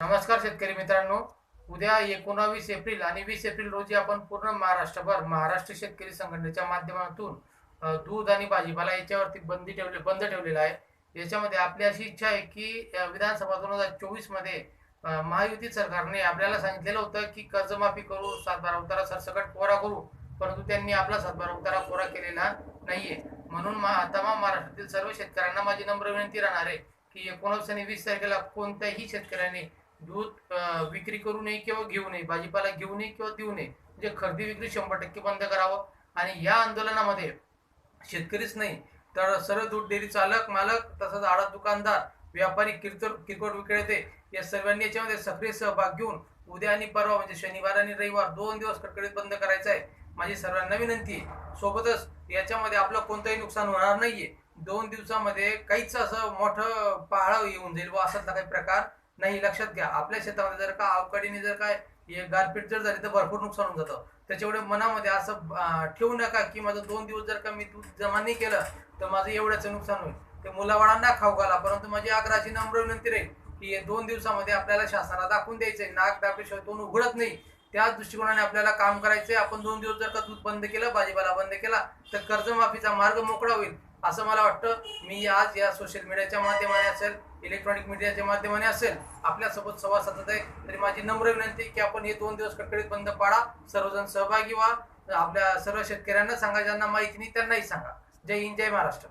नमस्कार शेतकरी मित्रांनो. उद्या एकोणावीस एप्रिल आणि वीस एप्रिल रोजी आपण पूर्ण महाराष्ट्रभर महाराष्ट्र शेतकरी संघटनेच्या माध्यमातून दूध आणि भाजीपाला याच्यावरती बंदी ठेवले बंद ठेवलेला आहे. याच्यामध्ये आपली अशी इच्छा आहे की विधानसभा दोन हजार चोवीसमध्ये महायुती सरकारने आपल्याला सांगितलेलं होतं की कर्जमाफी करू सातबारा उतारा सरसकट कोरा करू परंतु त्यांनी आपला सातबारा उतारा कोरा केलेला नाहीये. म्हणून मा- तमाम महाराष्ट्रातील सर्व शेतकऱ्यांना माझी नम्र विनंती राहणार आहे की एकोणावीस आणि वीस तारखेला कोणत्याही शेतकऱ्याने दूध विक्री करू नये किंवा घेऊ नये भाजीपाला घेऊ नये किंवा देऊ नये म्हणजे खरेदी विक्री शंभर टक्के बंद करावं. आणि या आंदोलनामध्ये शेतकरीच नाही तर सर्व दूध डेअरी चालक मालक तसंच आडत दुकानदार व्यापारी किरकोळ किरकोळ विक्रेते या सर्वांनी याच्यामध्ये सक्रिय सहभाग घेऊन उद्या आणि परवा म्हणजे शनिवार आणि रविवार दोन दिवस कडकडीत बंद करायचा आहे. माझी सर्वांना विनंती आहे सोबतच याच्यामध्ये आपलं कोणतंही नुकसान होणार नाहीये. दोन दिवसामध्ये काहीच असं मोठं पहाळ येऊन जाईल व असा काही प्रकार नाही लक्षात घ्या. आपल्या शेतामध्ये जर का अवकाळीने जर काय हे गारपीट जर झाली तर भरपूर नुकसान होऊन जातं. त्याच्यामुळे मनामध्ये असं ठेवू नका की माझं दोन दिवस जर का मी दूध जमा नाही केलं तर माझं एवढ्याचं नुकसान होईल. ते मुलाबाळांना खाऊ घाला परंतु माझी आग्रहाची नम्र विनंती राहील की हे दोन दिवसामध्ये आपल्याला शासनाला दाखवून द्यायचंय. नाक दाबल्याशिवाय तोंड उघडत नाही. त्याच दृष्टिकोनाने आपल्याला काम करायचंय. आपण दोन दिवस जर का दूध बंद केलं भाजीपाला बंद केला तर कर्जमाफीचा मार्ग मोकळा होईल. असं मला वाटतं. मी आज या सोशल मीडियाच्या माध्यमाने असेल इलेक्ट्रॉनिक मीडियाच्या माध्यमाने असेल आपल्यासोबत संवाद साधत आहे. तरी माझी नम्र विनंती की आपण हे दोन दिवस कडकडीत बंद पाडा. सर्वजण सहभागी व्हा. आपल्या सर्व शेतकऱ्यांना सांगा ज्यांना माहिती नाही त्यांनाही सांगा. जय हिंद जय महाराष्ट्र.